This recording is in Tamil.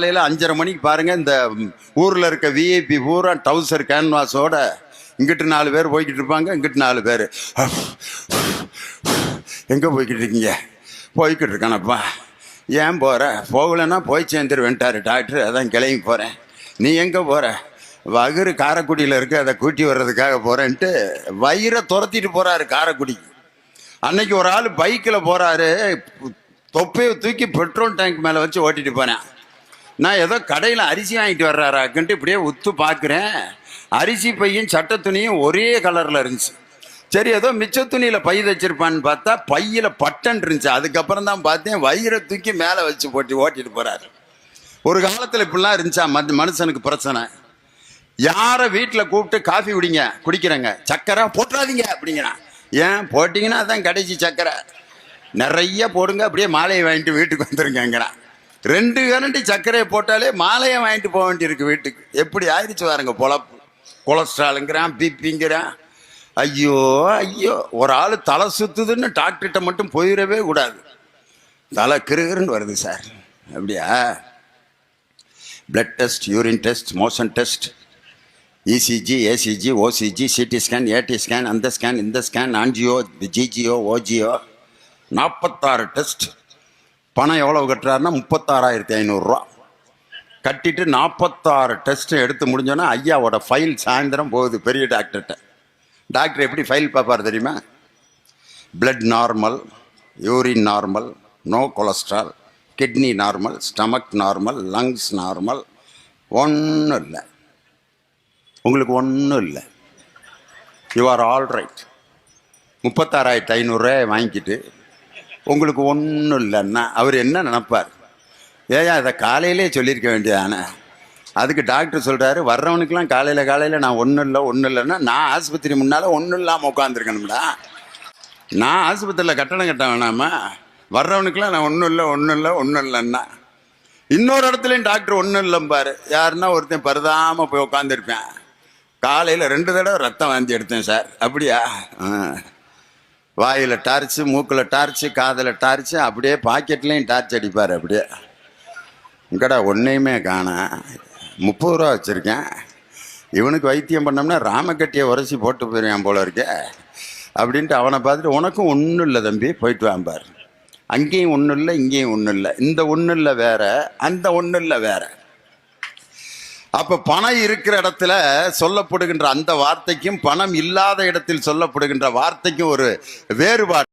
காலையில் அஞ்சரை மணிக்கு பாருங்கள் இந்த ஊரில் இருக்க விஐபி பூரா டவுசர் கேன்வாஸோட இங்கிட்டு நாலு பேர் போய்கிட்டு இருப்பாங்க இங்கிட்டு நாலு பேர். எங்கே போய்கிட்டு இருக்கீங்க? போய்கிட்டு இருக்கானப்பா. ஏன் போகிற போகலைன்னா போய் சேர்ந்துருவேன்ட்டார் டாக்டர் அதான் கிளம்பி போகிறேன் நீ எங்கே போகிற வகுறு காரைக்குடியில் இருக்கு அதை கூட்டி வர்றதுக்காக போகிறேன்ட்டு வயிறை துரத்திட்டு போகிறாரு காரைக்குடிக்கு அன்னைக்கு ஒரு ஆள் பைக்கில் போகிறாரு தொப்பையை தூக்கி பெட்ரோல் டேங்க் மேலே வச்சு ஓட்டிட்டு போனேன் நான் ஏதோ கடையில் அரிசி வாங்கிட்டு வர்றாராக்குன்ட்டு இப்படியே உத்து பார்க்குறேன் அரிசி பையும் சட்டை துணியும் ஒரே கலரில் இருந்துச்சு. சரி ஏதோ மிச்ச துணியில் பை வச்சிருப்பான்னு பார்த்தா பையில் பட்டன் இருந்துச்சு. அதுக்கப்புறம் தான் பார்த்தேன் வயிறை தூக்கி மேலே வச்சு போட்டு ஓட்டிட்டு போகிறாரு ஒரு காலத்தில் இப்படிலாம் இருந்துச்சா? மத் மனுஷனுக்கு பிரச்சனை. யாரை வீட்டில் கூப்பிட்டு காஃபி குடிங்க குடிக்கிறேங்க. சக்கரை போட்டுறாதீங்க அப்படிங்கிறான். ஏன்? போட்டிங்கன்னா அதான் கடைசி சக்கரை. நிறைய போடுங்க அப்படியே மாலையை வாங்கிட்டு வீட்டுக்கு வந்துருங்கிறான் ரெண்டு கரண்டி சர்க்கரையை போட்டாலே மாலையை வாங்கிட்டு போக வேண்டியிருக்கு வீட்டுக்கு. எப்படி ஆயிடுச்சு பாருங்க பொழப்பு. கொலஸ்ட்ராலுங்கிறான் பிபிங்கிறான். ஐயோ ஐயோ. ஒரு ஆள் தலை சுத்துதுன்னு டாக்டர்கிட்ட மட்டும் போயிடவே கூடாது. தலை கிருகிருன்னு வருது சார். அப்படியா? Blood test urine test motion test ECG ACG OCG CT scan AT scan அந்த ஸ்கேன் இந்த ஸ்கேன் ஆன்ஜியோ ஜிஜிஓ ஓஜியோ நாற்பத்தாறு டெஸ்ட் பணம் எவ்வளவு கட்டுறாருன்னா முப்பத்தாறாயிரத்தி ஐநூறுரூவா. கட்டிட்டு நாற்பத்தாறு டெஸ்ட்டு எடுத்து முடிஞ்சோன்னா ஐயாவோட ஃபைல் சாயந்தரம் போகுது பெரிய டாக்டர்கிட்ட டாக்டர் எப்படி ஃபைல் பார்ப்பார் தெரியுமா? Blood normal urine normal no cholesterol kidney normal stomach normal lungs normal ஒன்றும் இல்லை. உங்களுக்கு ஒன்றும் இல்லை. யூ ஆர் ஆல் ரைட் முப்பத்தாறாயிரத்து ஐநூறுரூவாய் வாங்கிக்கிட்டு உங்களுக்கு ஒன்றும் இல்லைன்னா அவர் என்ன நினப்பார்? ஏயா இதை காலையிலே சொல்லியிருக்க வேண்டியதானே அதுக்கு டாக்டர் சொல்கிறாரு வர்றவனுக்கெலாம் காலையில் காலையில் நான் ஒன்றும் இல்லை ஒன்றும் இல்லைன்னா நான் ஆஸ்பத்திரி முன்னால் ஒன்றும் இல்லாமல் உட்காந்துருக்கணும்டா நான் ஆஸ்பத்திரியில் கட்டணம் கட்ட வேணாமா? வர்றவனுக்கெலாம் நான் ஒன்றும் இல்லை ஒன்றும் இல்லை ஒன்றும் இல்லைன்னா இன்னொரு இடத்துலையும் டாக்டர் ஒன்றும் இல்லைம்பார் யாருன்னா ஒருத்தன் பருதாமல் போய் உட்காந்துருப்பேன் காலையில் ரெண்டு தடவை ரத்தம் வாந்தி எடுத்தேன் சார். அப்படியா? ஆ. வாயில் டார்ச்சு மூக்கில் டார்ச்சு காதில் டார்ச்சு அப்படியே பாக்கெட்லேயும் டார்ச் அடிப்பார் அப்படியே. உங்கடா ஒன்றையுமே காணேன் முப்பது ரூபா வச்சுருக்கேன். இவனுக்கு வைத்தியம் பண்ணோம்னா ராமக்கட்டியை உரசி போட்டு போயிருவான் போல இருக்கே. அப்படின்ட்டு அவனை பார்த்துட்டு உனக்கும் ஒன்றும் இல்லை தம்பி போயிட்டு வாம்பார். அங்கேயும் ஒன்றும் இல்லை இங்கேயும் ஒன்றும் இல்லை. இந்த ஒன்றும் இல்லை வேற அந்த ஒன்றும் இல்லை வேற. அப்ப பணம் இருக்கிற இடத்துல சொல்லப்படுகின்ற அந்த வார்த்தைக்கும் பணம் இல்லாத இடத்தில் சொல்லப்படுகின்ற வார்த்தைக்கும் ஒரு வேறுபாடு.